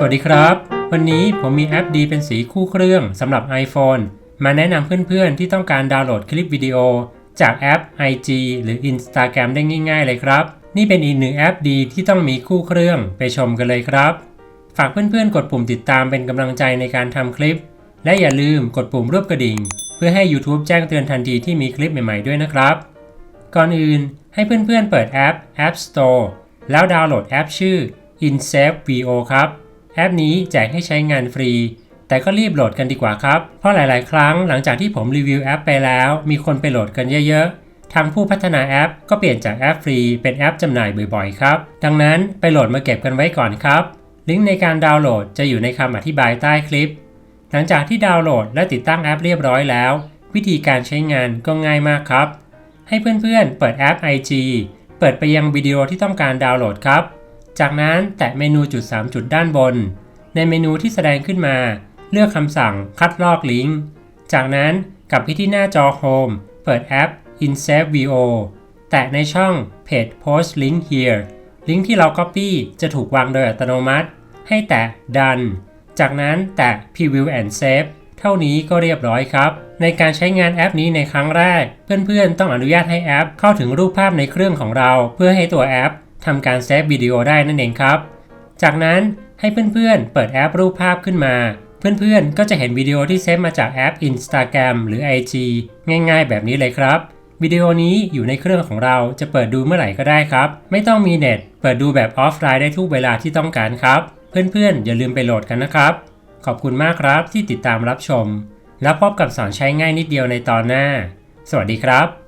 สวัสดีครับ วันนี้ผมมีแอปดีเป็นสีคู่เครื่องสำหรับ iPhone มาแนะนำเพื่อนๆที่ต้องการดาวน์โหลดคลิปวิดีโอ จากแอป IG หรือ Instagram ได้ง่าย ๆ เลยครับ นี่เป็นอีกหนึ่งแอปดีที่ต้องมีคู่เครื่องไปชมกันเลยครับ ฝากเพื่อนๆ กดปุ่มติดตามเป็นกำลังใจในการทำคลิป และอย่าลืมกดปุ่มรูปกระดิ่ง เพื่อให้ YouTube แจ้งเตือนทันทีที่มีคลิปใหม่ๆด้วยนะครับ ก่อนอื่นให้เพื่อนๆเปิดแอป App Store แล้วดาวน์โหลดแอปชื่อ InSafe VO ครับ แอปนี้แจกให้ใช้งานฟรี แต่ก็รีบโหลดกันดีกว่าครับ เพราะหลาย ๆ ครั้งหลังจากที่ผมรีวิวแอปไปแล้ว มีคนไปโหลดกันเยอะ ๆ ทางผู้พัฒนาแอปก็เปลี่ยนจากแอปฟรีเป็นแอปจำหน่ายบ่อย ๆ ครับ ดังนั้นไปโหลดมาเก็บกันไว้ก่อนครับ ลิงก์ในการดาวน์โหลดจะอยู่ในคำอธิบายใต้คลิป หลังจากที่ดาวน์โหลดและติดตั้งแอปเรียบร้อยแล้ว วิธีการใช้งานก็ง่ายมากครับ ให้เพื่อน ๆ เปิดแอป IG เปิดไปยังวิดีโอที่ต้องการดาวน์โหลดครับ จากนั้นแตะเมนูจุด 3 จุดด้านบน ในเมนูที่แสดงขึ้นมา เลือกคำสั่งคัดลอกลิงก์ จากนั้นกลับไปที่หน้าจอ Home เปิดแอป InSave VO แตะในช่อง Page Post Link Here ลิงก์ที่เรา Copy จะถูกวางโดยอัตโนมัติ ให้แตะ Done จากนั้นแตะ Preview and Save เท่านี้ก็เรียบร้อยครับ ในการใช้งานแอปนี้ในครั้งแรก เพื่อนๆ ต้องอนุญาตให้แอปเข้าถึงรูปภาพในเครื่องของเรา เพื่อให้ตัวแอป ทำการเซฟวิดีโอได้นั่นเองครับ จากนั้นให้เพื่อนๆ เปิดแอปรูปภาพขึ้นมา เพื่อนๆ ก็จะเห็นวิดีโอที่เซฟมาจากแอป Instagram หรือ IG ง่ายๆ แบบนี้เลยครับวิดีโอนี้อยู่ในเครื่องของเราจะเปิดดูเมื่อไหร่ก็ได้ครับ ไม่ต้องมีเน็ต เปิดดูแบบออฟไลน์ได้ทุกเวลาที่ต้องการครับ เพื่อนๆ อย่าลืมไปโหลดกันนะครับ ขอบคุณมากครับที่ติดตามรับชม แล้วพบกับสอนใช้ง่ายนิดเดียวในตอนหน้า สวัสดีครับ